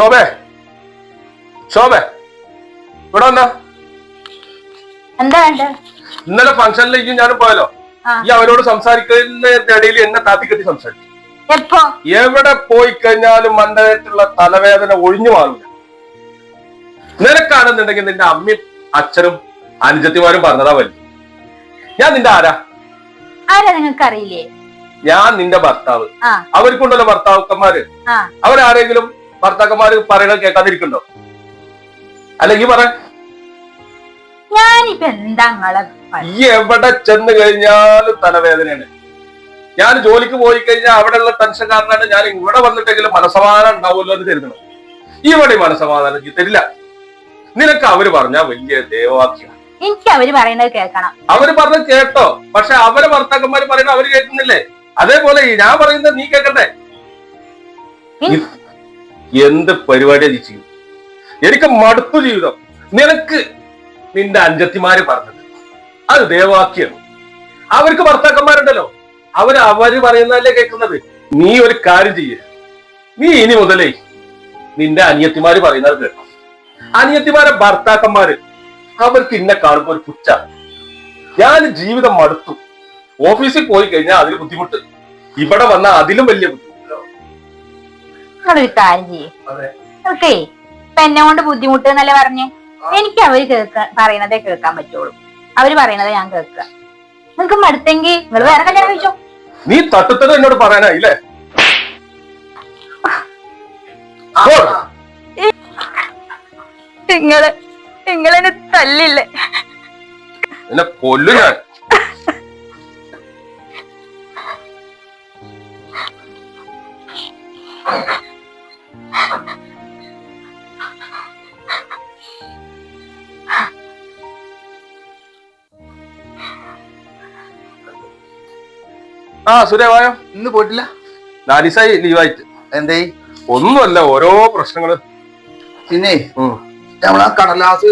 ശോഭേ ശോഭേ ഇവിടെ വന്നാ. എന്താ ഇന്നലെ ഫംഗ്ഷനിലേക്ക് ഞാനും പോയല്ലോ. ഈ അവരോട് സംസാരിക്കുന്നതിന്റെ ഇടയിൽ എന്നെ താത്തിക്കെട്ടി സംസാരിച്ചു. എവിടെ പോയി കഴിഞ്ഞാലും മണ്ടനായിട്ടുള്ള തലവേദന ഒഴിഞ്ഞു മാറില്ല നിനക്കാണെന്നുണ്ടെങ്കിൽ നിന്റെ അമ്മയും അച്ഛനും അനുജത്തിമാരും പറഞ്ഞതാ വലിയ ഞാൻ നിന്റെ ആരാ? ആരാ നിങ്ങൾക്ക് അറിയില്ലേ ഞാൻ നിന്റെ ഭർത്താവ്. അവർക്കുണ്ടല്ലോ ഭർത്താക്കന്മാര് അവരാരെങ്കിലും ഭർത്താക്കന്മാര് പറയണത് കേൾക്കാതിരിക്കണ്ടോ അല്ലെങ്കിൽ പറ. ഞാനിപ്പോ എന്താ? ഈ എവിടെ ചെന്ന് കഴിഞ്ഞാലും തലവേദനയാണ്. ഞാൻ ജോലിക്ക് പോയി കഴിഞ്ഞാൽ അവിടെയുള്ള ടെൻഷൻ കാരണമാണ് ഞാൻ ഇവിടെ വന്നിട്ടെങ്കിലും മനസമാധാനം ഉണ്ടാവുമല്ലോ എന്ന് കരുതണം. ഇവിടെ മനസമാധാനം തരില്ല. നിനക്ക് അവർ പറഞ്ഞ വലിയ ദേവവാക്യം. എനിക്ക് അവർ പറയുന്നത് കേൾക്കണം. അവർ പറഞ്ഞത് കേട്ടോ. പക്ഷെ അവരെ ഭർത്താക്കന്മാര് പറയുന്നത് അവർ കേൾക്കുന്നില്ലേ? അതേപോലെ ഞാൻ പറയുന്നത് നീ കേൾക്കണ്ടേ ഇൻ- എന്ത് പരിപാടിയാ നീ ചെയ്യും? എനിക്ക് മടുപ്പ് ജീവിതം. നിനക്ക് നിന്റെ അഞ്ചത്തിമാര് പറഞ്ഞത്. അത് ദേവാക്യം അവർക്ക് ഭർത്താക്കന്മാരുണ്ടല്ലോ. അവർ അവർ പറയുന്നതല്ലേ കേൾക്കുന്നത്? നീ ഒരു കാര്യം ചെയ്യ. നീ ഇനി മുതലേ നിന്റെ അനിയത്തിമാര് പറയുന്നത് കേട്ടോ അനിയത്തിമാരെ ഭർത്താക്കന്മാര് അവർക്ക് ഇന്നെ കാണുമ്പോൾ ഒരു പുച്ച ഞാൻ ജീവിതം മടുത്തു. ഓഫീസിൽ പോയി കഴിഞ്ഞാൽ അതിൽ ബുദ്ധിമുട്ട്. ഇവിടെ വന്നാൽ അതിലും വലിയ ബുദ്ധിമുട്ട്. നിങ്ങളൊരു കാര്യം ചെയ്യേ. ഓക്കേ ഇപ്പൊ എന്നെ കൊണ്ട് ബുദ്ധിമുട്ട് എന്നല്ലേ പറഞ്ഞ് എനിക്ക് അവർ കേൾക്കാൻ പറയുന്നതേ കേൾക്കാൻ പറ്റുള്ളൂ. അവർ പറയുന്നത് ഞാൻ കേൾക്കുക നിങ്ങൾക്ക് മടുത്തെങ്കിൽ നിങ്ങൾ വേറെ കല്യാണം കഴിച്ചോ? നീ തട്ടുത്തത് എന്നോട് പറയാനായില്ലേ? നിങ്ങൾ നിങ്ങളെന്നെ തല്ലില്ലേ? എന്നെ കൊല്ലു ഞാൻ. ആ സുരേവായോ ഇന്ന് പോയിട്ടില്ല. നാലിസായി ലീവായിട്ട്. എന്തേ ഒന്നുമല്ല ഓരോ പ്രശ്നങ്ങൾ. പിന്നെ. നമ്മളാ കടലാസ്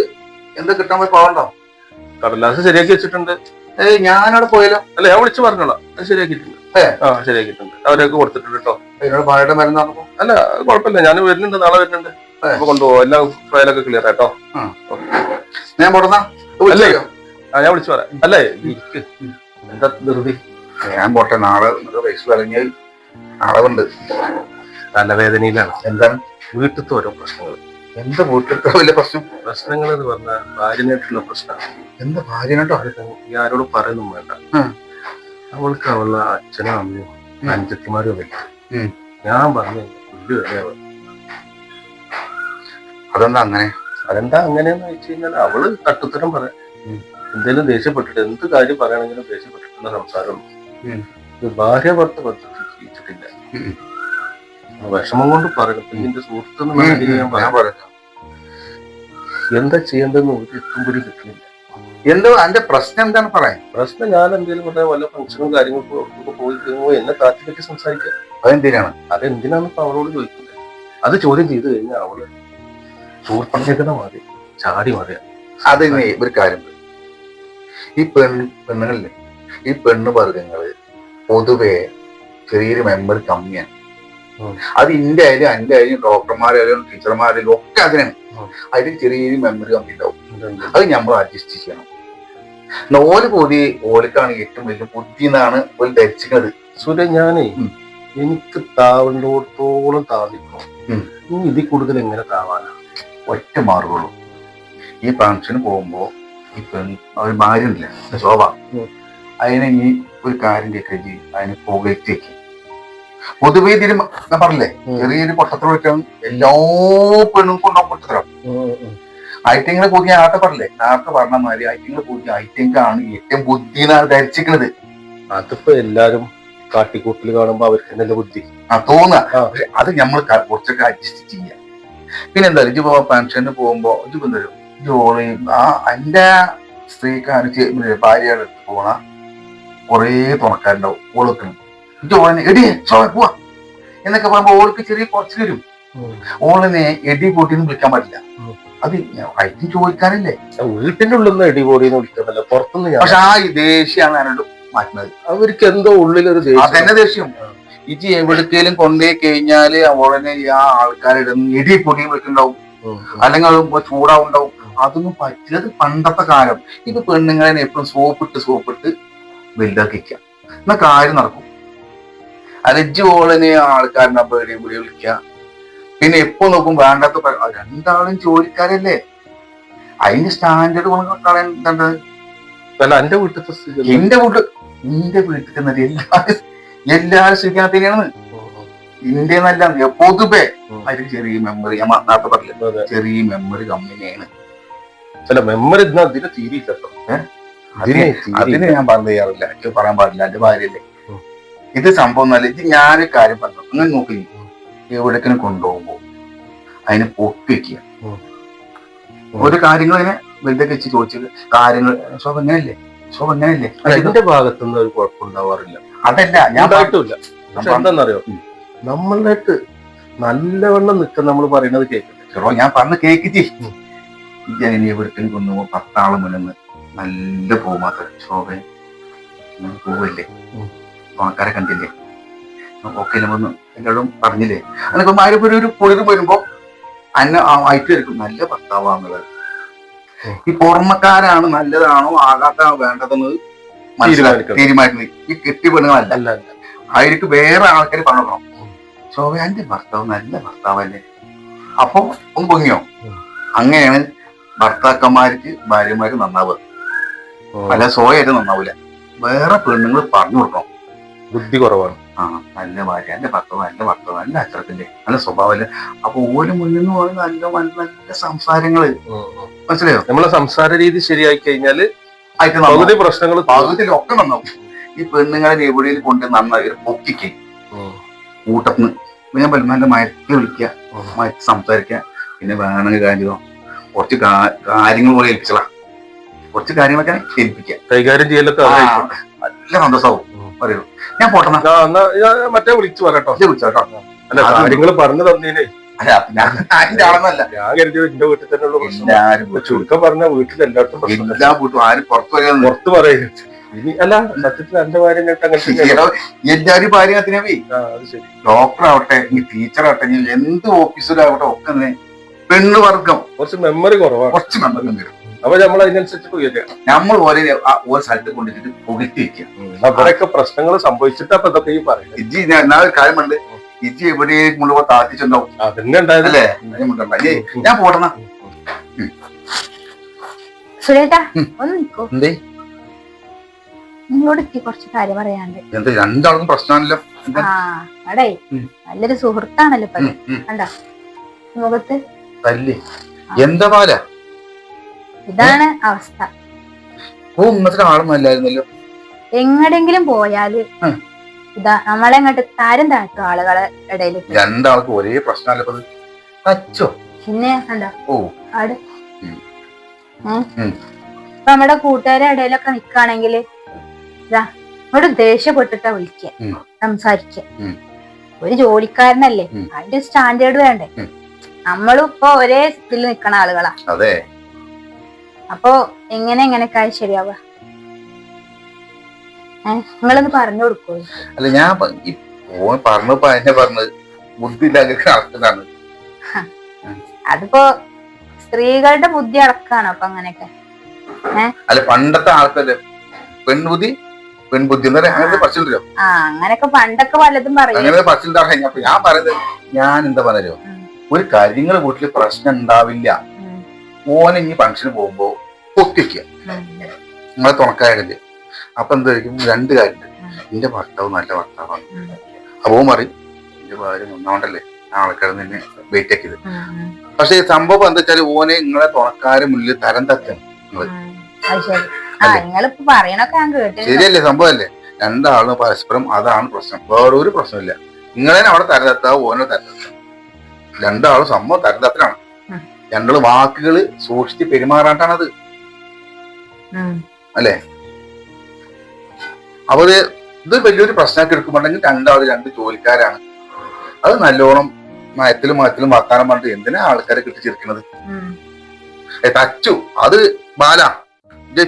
എന്താ കിട്ടാൻ പോയി പോകണ്ടോ കടലാസ് ശരിയാക്കി വെച്ചിട്ടുണ്ട്. ഏയ് ഞാനവിടെ പോയല്ലോ. അല്ല ഞാൻ വിളിച്ചു പറഞ്ഞോളാം. അത് ശരിയാക്കിയിട്ടുണ്ട്. ആ ശരിയാക്കിയിട്ടുണ്ട്. അവരൊക്കെ കൊടുത്തിട്ടുണ്ട് കേട്ടോ. എന്നോട് പായുടെ മരുന്ന് അല്ല അത് കുഴപ്പമില്ല. ഞാൻ വരുന്നുണ്ട് നാളെ വരുന്നുണ്ട്. അപ്പൊ കൊണ്ടുപോകും എല്ലാം ഫയലൊക്കെ ക്ലിയർ ആട്ടോ ഞാൻ പോടുന്ന? അല്ലേ? ആ ഞാൻ വിളിച്ചു പറയാം. അല്ലേ? എന്താ ധൃതി? ഞാൻ പോട്ടെ നാളെ പൈസ വരഞ്ഞ് അളവുണ്ട് തലവേദനയിലാണ്. എന്താണ്? വീട്ടിലത്തെ ഓരോ പ്രശ്നങ്ങൾ. എന്താ വീട്ടിലത്തെ വലിയ പ്രശ്നം? പ്രശ്നങ്ങൾ എന്ന് പറഞ്ഞാൽ ഭാര്യനായിട്ടുള്ള പ്രശ്നമാണ് എന്താ ഭാര്യനോട്ടോ ഈ ആരോടും പറയുന്നു വേണ്ട. അവൾക്ക് അവളുടെ അച്ഛനും അമ്മയും. അഞ്ചത്തിമാരും ഒക്കെ ഞാൻ പറഞ്ഞു വരെയാവും അതെന്താ അങ്ങനെ? അതെന്താ അങ്ങനെയെന്ന് വെച്ച് കഴിഞ്ഞാൽ അവൾ തട്ടുത്തരം പറയാം. എന്തേലും ദേഷ്യപ്പെട്ടിട്ട് എന്ത് കാര്യം പറയണെങ്കിലും ദേഷ്യപ്പെട്ടിട്ടുള്ള സംസാരം ഉം. ഇത് ഭാര്യ ഭർത്ത ജീവിച്ചിട്ടില്ല വിഷമം കൊണ്ട് ഉം, നിലയിൽ ഞാൻ പറയാം പറയാം എന്താ ചെയ്യേണ്ടതെന്ന് ഒരു എത്തും കൂടി കിട്ടുന്നില്ല. എന്തോ അതിന്റെ പ്രശ്നം എന്താണ് പറയാൻ? പ്രശ്നം ഞാൻ എന്തെങ്കിലും പറഞ്ഞാൽ വല്ല ഫംഗ്ഷനും കാര്യങ്ങൾക്കും പോയി കഴിയുമ്പോൾ എന്നെ കാത്തി കെട്ടി സംസാരിക്കുക അതെന്തിനാണ്? അതെന്തിനാണ് ഇപ്പൊ അവളോട് ചോദിക്കുന്നത്. അത് ചോദ്യം ചെയ്തു കഴിഞ്ഞാൽ അവൾ സുഹൃത്തുക്കളുടെ മാറി ചാടി മാറിയ. അത് ഒരു കാര്യം ഈ പെൺ പെണ്ണുങ്ങളില്ലേ? ഈ പെണ്ണ് വർഗങ്ങൾ പൊതുവെ ചെറിയൊരു മെമ്പർ കമ്മിയാണ്. അത് ഇന്റെ ആയാലും എന്റെ ആയാലും ഡോക്ടർമാരായാലും ടീച്ചർമാരായാലും ഒക്കെ അതിനാണ്. അതിന് അതിൽ ചെറിയൊരു മെമ്മറി കമ്മി ഉണ്ടാവും അത് നമ്മൾ അഡ്ജസ്റ്റ് ചെയ്യണം. ഓൽ പൊതി ഓലക്കാണ് ഏറ്റവും വലിയ ബുദ്ധി എന്നാണ് ഒരു ധരിച്ചിരിക്കുന്നത് സുര ഞാനേ എനിക്ക് താവണ്ടോടത്തോളം താവിക്കണം. ഇനി ഇതിൽ കൂടുതൽ എങ്ങനെ താവാനാ? ഒറ്റ മാർഗമുള്ളൂ ഈ ഫംഗ്ഷന് പോകുമ്പോ ഈ പെൺ ഒരു ഭാര്യ ഉണ്ടല്ലേ ശോഭ. അതിനെ ഇനി ഒരു കാര്യം ചെയ്യേക്ക് അതിനെ പുകഴ്ത്തേക്ക് പൊതുവേ ഇതിന് ഞാൻ പറഞ്ഞില്ലേ. ചെറിയൊരു പൊട്ടത്തിൽ വെക്കാൻ എല്ലാ പെണ്ണും കൊണ്ടോ പൊട്ടത്തരം. ഐറ്റങ്ങളെ പുതിയ ആട്ടെ പറഞ്ഞില്ലേ? നേരത്തെ പറഞ്ഞ മാതിരി ഐറ്റങ്ങളെ പുതിയ ഐറ്റങ്ങാണ് ഏറ്റവും ബുദ്ധി എന്നാണ് ധരിച്ചിരിക്കുന്നത് അതിപ്പോ എല്ലാരും കാട്ടിക്കൂട്ടിൽ കാണുമ്പോ അവർക്ക് നല്ല ബുദ്ധി. ആ തോന്നുക അത് നമ്മൾ കുറച്ചൊക്കെ അഡ്ജസ്റ്റ് ചെയ്യാം. പിന്നെ എന്താ ഇജ്ജ് പോവാ പെൻഷന് പോകുമ്പോ ഇജ്ജ് എന്തരും ജോളി ആ എന്റെ സ്ത്രീക്കാര് ഭാര്യയുടെ അടുത്ത് പോണ കൊറേ തുറക്കാറുണ്ടാവും ഓളൊക്കെ. ജോളിനെ എടി സോളെ പോവാ. എന്നൊക്കെ പറയുമ്പോൾ ഓൾക്ക് ചെറിയ കുറച്ച് വരും ഓളനെ എടി പൊട്ടിന്ന് വിളിക്കാൻ പാടില്ല. അത് അതിന് ചോദിക്കാനല്ലേ? വീട്ടിന്റെ ഉള്ളിൽ നിന്ന് എടി ഇടിപൊടിന്ന് വിളിക്കണ്ടല്ലോ. പുറത്തുനിന്ന് പക്ഷെ ആ ദേഷ്യാണ് ഞാനോട് മാറ്റുന്നത്. അവർക്ക് എന്തോ ഉള്ളിലൊരു ദേഷ്യം. അതെന്നെ ദേഷ്യം. ഇജി എവിടത്തേലും കൊണ്ടേ കഴിഞ്ഞാൽ ഉടനെ ആ ആൾക്കാരുടെ എടി പൊടി വിളിക്കുന്നുണ്ടാവും അല്ലെങ്കിൽ അത് ചൂടാവുണ്ടാവും. അതൊന്നും പറ്റിയത് പണ്ടത്തെ കാലം. ഇത് പെണ്ണുങ്ങളെ എപ്പോഴും സോപ്പിട്ട് സോപ്പിട്ട് വലുതാക്കിക്ക എന്നാ കാര്യം നടക്കും. അലജ് ഓളിനെ ആൾക്കാരനെ പേടി പിടി വിളിക്ക പിന്നെ എപ്പോ നോക്കും വേണ്ടാത്ത രണ്ടാളും ജോലിക്കാരല്ലേ? അതിന്റെ സ്റ്റാൻഡേർഡ് കളയണ്ടത് അല്ല എന്റെ വീട്ടിലത്തെ? എന്റെ വീട്ടിൽ എന്റെ വീട്ടിൽ തന്നെ എല്ലാരും എല്ലാരും സ്വീകരിക്കാത്തന്നെയാണ് ഇന്ത്യ എന്നല്ല പൊതുവെ. അതിൽ ചെറിയ മെമ്മറി ഞാൻ നേരത്തെ പറഞ്ഞില്ല? ചെറിയ മെമ്മറി കമ്പനിയാണ് അല്ല മെമ്മറി ഇന്ന് അതിന്? അതിന് അതിന് ഞാൻ പറഞ്ഞു തയ്യാറില്ല എനിക്ക് പറയാൻ പാടില്ല. എന്റെ ഭാര്യയല്ലേ. ഇത് സംഭവം എന്നല്ല ഇത് ഞാനൊരു കാര്യം പറഞ്ഞു അങ്ങനെ നോക്കി എവിടേക്കിനെ കൊണ്ടുപോകുമ്പോ അതിനെ ഒപ്പിക്കുക. ഒരു കാര്യങ്ങൾ അതിനെ വെറുതെ വെച്ച് ചോദിച്ചത് കാര്യങ്ങൾ. ശോഭ എങ്ങനെയല്ലേ ശോഭ എങ്ങനെയല്ലേ എന്റെ ഭാഗത്തുനിന്ന് ഒരു കുഴപ്പമുണ്ടാവാറില്ല അതല്ല ഞാൻ ഉണ്ടായിട്ടില്ല. പക്ഷെ എന്താണെന്നറിയോ ഉം. നമ്മളുടെ നല്ലവണ്ണം നിൽക്കാൻ നമ്മൾ പറയുന്നത് കേൾക്കില്ല ചെറോ ഞാൻ പറഞ്ഞ കേക്കിച്ച് അങ്ങനെ എവിടേക്കിനും കൊണ്ടുപോകും പത്താളം മുന്നിന്ന് നല്ല പൂ മാത്രം ശോഭ പൂവല്ലേ. ഓണക്കാരെ കണ്ടില്ലേ? ഓക്കെ വന്ന് എല്ലാവരും പറഞ്ഞില്ലേ? അതൊക്കെ ആരും ഒരു കുളിർ വരുമ്പോ അന്ന ആയിട്ട് വരും നല്ല ഭർത്താവാന്നുള്ളത്. ഈ പുറമക്കാരാണ് നല്ലതാണോ ആകാത്താണോ വേണ്ടതെന്ന്. തീരുമാനിക്കുന്നത്. ഈ കെട്ടി പെണ്ണുങ്ങളല്ല. ആയിരിക്ക് വേറെ ആൾക്കാർ പറഞ്ഞു ശോഭയാന്റെ ഭർത്താവ് നല്ല ഭർത്താവല്ലേ? അപ്പൊ ഒന്ന് പൊങ്ങിയോ? അങ്ങനെയാണ് ഭർത്താക്കന്മാർക്ക് ഭാര്യമാർക്ക് നന്നാവുക. അല്ല സോയായിട്ട് നന്നാവൂല. വേറെ പെണ്ണുങ്ങൾ പറഞ്ഞു കൊടുക്കണം. ബുദ്ധി കുറവാണ്. ആ നല്ല ഭാര്യ എന്റെ ഭർത്താവ് നല്ല ഭർത്താവ് നല്ല അച്ഛനത്തിന്റെ നല്ല സ്വഭാവമല്ലേ? അപ്പൊ ഓര് മുന്നിൽ നിന്ന് പറയുന്ന നല്ല നല്ല സംസാരങ്ങൾ. മനസ്സിലായോ? നമ്മളെ സംസാര രീതി ശരിയായി കഴിഞ്ഞാൽ നന്നാവും. പകുതി പ്രശ്നങ്ങൾ പകുതിയിലൊക്കെ നന്നാവും. ഈ പെണ്ണുങ്ങളെ എവിടെയും കൊണ്ട് നന്നായി പൊക്കിക്ക്. കൂട്ടത്തിന് ഞാൻ നല്ല മയത്തിൽ വിളിക്കുക മയത്തിൽ സംസാരിക്കുക പിന്നെ വേണമെങ്കിൽ കാര്യമോ? കുറച്ച് കാര്യങ്ങൾ പോലെ ഏൽപ്പിച്ചളാ കുറച്ച് കാര്യങ്ങളൊക്കെ ഏൽപ്പിക്കുക കൈകാര്യം ചെയ്യലൊക്കെ. നല്ല സന്തോഷമാവും ഉം. പറയൂ. ഞാൻ പോട്ടെന്നാ. ഞാൻ മറ്റേ വിളിച്ചു പറയട്ടോ വിളിച്ചു അല്ല കാര്യങ്ങൾ പറഞ്ഞു തന്നീനെ. ചുരുക്കം പറഞ്ഞ വീട്ടിൽ എല്ലായിടത്തും എല്ലാ വീട്ടും ആരും പുറത്തു പുറത്ത് ഇനി അല്ല സത്യത്തിൽ എന്റെ ഭാര്യ ഡോക്ടർ ആവട്ടെ ഇനി ടീച്ചർ ആവട്ടെ എന്ത് ഓഫീസറാവട്ടെ ഒക്കെ തന്നെ പെണ്ണ് വർഗം കുറച്ച് മെമ്മറി കുറവാണ്. കുറച്ച് മെമ്മറി വരും അപ്പൊ നമ്മൾ അതിനനുസരിച്ച് നമ്മൾ ഓരോ ഒരു ഓരോ സ്ഥലത്ത് കൊണ്ടിട്ട് പുകറ്റി വെക്കുക അവരൊക്കെ പ്രശ്നങ്ങൾ സംഭവിച്ചിട്ട് അപ്പൊ ഇതൊക്കെ ഈ പറയുന്നത്. ഇജ്ജി ഞാൻ എന്നാ ഒരു കാര്യം ഇജ്ജി എവിടെയും കൊണ്ടുപോ അതന്നെ മുണ്ടുണ്ടാ. ഞാൻ പോടണ സുരേട്ടാ ഒന്ന് നിൽക്കൂ. എന്തേ? നിങ്ങളോട് എനിക്ക് കുറച്ച് കാര്യം പറയാനുണ്ട്. എന്താ രണ്ടാൾക്കും പ്രശ്നമാണല്ലോ? എന്താ? ആ അടേ നല്ലൊരു സുഹൃത്താണല്ലോ ഇപ്പൊ. കണ്ടോ ഉം. കണ്ട? മുഖത്ത്. തല്ലി എന്താ പാല? ഇതാണ് അവസ്ഥ. എങ്ങടെങ്കിലും പോയാൽ. ഇതാ നമ്മളെങ്ങോട്ട് താരം താഴ്ത്തും ആളുകളെ ഇടയിൽ രണ്ടാൾക്കും ഒരേ പ്രശ്നമല്ല. അച്ചോ പിന്നെ കണ്ടോ? ആട്. ഇപ്പൊ നമ്മുടെ കൂട്ടുകാരെ ഇടയിലൊക്കെ നിക്കാണെങ്കിൽ ഇതാ നമ്മുടെ ദേഷ്യപ്പെട്ടിട്ടാ വിളിക്കുക സംസാരിക്ക. സംസാരിക്കുക ഒരു ജോലിക്കാരനല്ലേ. അതിന്റെ സ്റ്റാൻഡേർഡ് വേണ്ടേ. നമ്മളും ഇപ്പൊ ഒരേ ഇതിൽ നിക്കണ ആളുകളാ. അതെ. അപ്പൊ എങ്ങനെ എങ്ങനെയൊക്കെ ശരിയാവുക? നിങ്ങളൊന്ന് പറഞ്ഞു കൊടുക്കൂ. അല്ല ഞാൻ പറഞ്ഞപ്പോ എന്നെ പറഞ്ഞത് ബുദ്ധി ഇല്ലാതെ നടക്കുന്നതാണ്. അതിപ്പോ സ്ത്രീകളുടെ ബുദ്ധി അടക്കാണോ അപ്പൊ അങ്ങനെയൊക്കെ? അല്ല പണ്ടത്തെ ആൾക്കാര് പെൺബുദ്ധി പെൺബുദ്ധി അങ്ങനത്തെ ആ അങ്ങനെയൊക്കെ പണ്ടൊക്കെ പലതും പറയും. അങ്ങനെ ഉണ്ടാകാൻ അപ്പൊ ഞാൻ പറയുന്നത് ഞാൻ എന്താ പറഞ്ഞോ ഒരു കാര്യങ്ങൾ വീട്ടിൽ പ്രശ്നം ഉണ്ടാവില്ല. ഓനെ ഓൻ ഇനി ഫംഗ്ഷന് പോകുമ്പോ പൊട്ടിക്കുക. നിങ്ങളെ തുണക്കാരല്ലേ. അപ്പൊ എന്തായിരിക്കും രണ്ട് കാര്യമുണ്ട്. ഉം. എന്റെ ഭർത്താവ് നല്ല ഭർത്താവാണ്. അപ്പോൾ പറയും എന്റെ ഭാര്യ നന്നാവണ്ടല്ലേ ആൾക്കാരെ നിന്നെ വെയിറ്റ് ആക്കിയത്. പക്ഷെ ഈ സംഭവം എന്താ വെച്ചാൽ ഓനെ നിങ്ങളെ തുണക്കാരെ മുന്നിൽ തരം കേട്ടിരുന്നു ശരിയല്ലേ സംഭവല്ലേ രണ്ടാളും പരസ്പരം അതാണ് പ്രശ്നം. വേറെ ഒരു പ്രശ്നമില്ല. നിങ്ങളെ അവിടെ തരം തരതെത്താ ഓനെ തരതെത്താം രണ്ടാളും സംഭവം തരം തത്തിലാണ് രണ്ടാൾ വാക്കുകൾ സൂക്ഷിച്ച് പെരുമാറാണ്ടാണത്. ഉം. അവർ ഇത് വലിയൊരു പ്രശ്നമാക്കി എടുക്കുമ്പോണ്ടെങ്കിൽ രണ്ടാമത് രണ്ട് ജോലിക്കാരാണ്. അത് നല്ലോണം മയത്തിലും മയത്തിലും വർത്താനം പറഞ്ഞിട്ട് എന്തിനാ ആൾക്കാരെ കിട്ടിച്ചിരിക്കുന്നത്. തച്ചു അത് ബാല.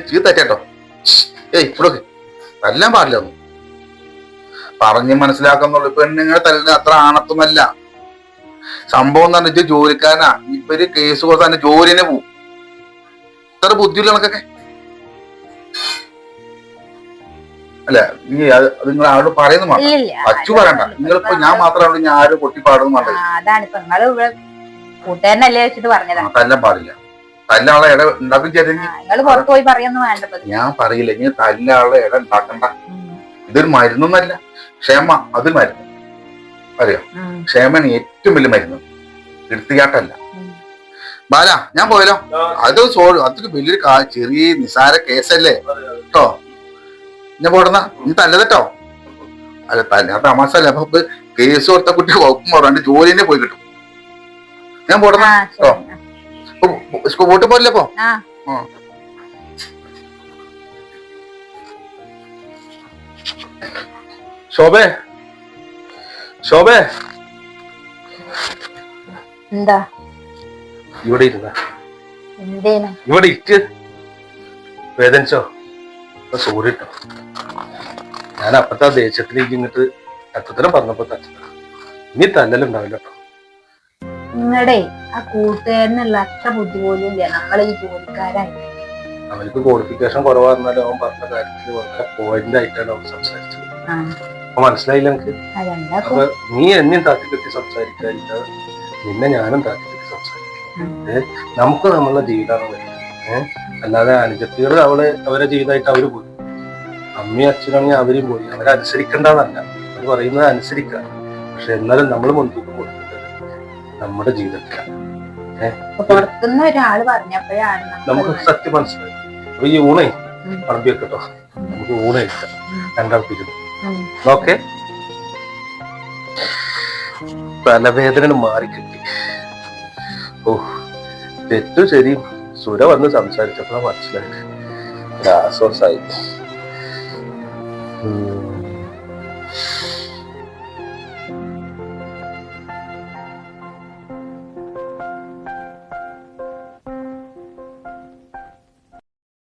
ചീ തെറ്റോ ഏയ് ഇപ്പോഴൊക്കെ തല്ലാൻ പാടില്ല ഒന്നും. പറഞ്ഞ് മനസ്സിലാക്കുന്നുള്ളൂ. പെണ്ണുങ്ങളെ തല്ലുന്ന അത്ര ആണത്വമല്ല സംഭവം എന്ന് പറഞ്ഞിട്ട് ജോലിക്കാരനാ. ഇപ്പൊ ഒരു കേസ് കൊടുത്താൽ ജോലിനെ പോവും. ഇത്ര ബുദ്ധിയുള്ള കണക്കൊക്കെ. അല്ല? നീ നിങ്ങൾ ആരോട് പറയുന്നു മാത്രം അച്ചു പറയണ്ട. നിങ്ങളിപ്പോ ഞാൻ മാത്രമാണ് ഞാൻ ആരും പൊട്ടിപ്പാടുന്നു ആ, അതാണ്. ഇപ്പൊ നിങ്ങൾ ഇവിടെ കൂട്ടുകാരനല്ലേ വെച്ചിട്ട് പറഞ്ഞതാ? തല്ലാൻ പാടില്ല. തല്ലാളെ ഇട ഉണ്ടാക്കും ചേട്ടൻ നിങ്ങൾ പുറത്തു പോയി പറയൊന്നും വേണ്ടത് ഞാൻ പറയില്ല. ഇനി തല്ലാളെ ഇട ഉണ്ടാക്കണ്ട. ഇതൊരു മരുന്നൊന്നല്ല. ക്ഷേമ അത് മരുന്ന്. അറിയോ? ക്ഷമയാണ് ഏറ്റവും വലിയ മരുന്ന്. എടുത്തുകാട്ടല്ല ബാല ഞാൻ പോയല്ലോ. അത് സോ അതൊക്കെ വലിയൊരു ചെറിയ നിസാര കേസല്ലേ? കേട്ടോ ഞാൻ പോടുന്ന നീ തല്ലതട്ടോ അല്ല തല്ല തമാശ അല്ല അപ്പൊ കേസ് കൊടുത്ത കുട്ടി വകുപ്പ് പറയാണ്ട് ജോലി തന്നെ പോയി കിട്ടും. ഞാൻ പോടുന്ന സ്കൂൾ പോട്ട് പോ ശോഭേ. ശോഭേ. എന്താ? ഇവിടെ ഇരുന്ന. ഇവിടെ ഇക്ക് വേദനിച്ചോ? സോറി കേട്ടോ ഞാൻ അപ്പത്തെ ആ ദേഷ്യത്തിലേക്ക് ഇങ്ങോട്ട് തത്തത്തരം പറഞ്ഞപ്പോ തത്തത്തരം ഇനി തല്ലലുണ്ടാവില്ല കേട്ടോ നിങ്ങളുടെ ആ കൂട്ടുകാരനുള്ള അത്ര ബുദ്ധി പോലും ഇല്ല നമ്മളെ ഈ ജോലിക്കാരായി. അവർക്ക് ക്വാളിഫിക്കേഷൻ കുറവായിരുന്നാലും അവൻ പറഞ്ഞ കാര്യത്തിൽ വളരെ പോയിന്റ് ആയിട്ടാണ് അവൻ സംസാരിച്ചത്. അപ്പൊ മനസ്സിലായില്ല എനിക്ക് അപ്പൊ നീ എന്നെയും താത്തിക്കെട്ടി സംസാരിക്കാനില്ല. നിന്നെ ഞാനും താത്തിക്കെട്ടി സംസാരിക്കും. നമുക്ക് നമ്മളെ ജീവിതമാണ് വരുന്നത് അല്ലാതെ അനുജത്തികൾ അവൾ അവരെ ജീവിതമായിട്ട് അവർ പോയി അമ്മയും അച്ഛനാണെങ്കിൽ അവരും പോയി. അവരെ അനുസരിക്കേണ്ടതല്ല അവർ പറയുന്നത് അനുസരിക്കാം. പക്ഷെ എന്നാലും നമ്മൾ മുൻതൂക്കം കൊടുക്കുന്നത് നമ്മുടെ ജീവിതത്തിലാണ്. ഇപ്പൊ പുറത്തുനിന്ന് ഒരാൾ പറഞ്ഞപ്പോഴാണ് നമുക്ക് സത്യം മനസ്സിലായി. അപ്പൊ ഈ ഊണേ. പറമ്പി വെക്കട്ടോ നമുക്ക് ഊണ ഇരിക്കാം ഉം. രണ്ടാൾപ്പിക്കുന്നു ഉം. ഓക്കെ? തലവേദന മാറിക്കിട്ടി ഓ തെറ്റു ശരി സുര വന്ന് സംസാരിച്ചപ്പോഴാണ് മനസ്സിലായി ആശ്വാസമായി Mm.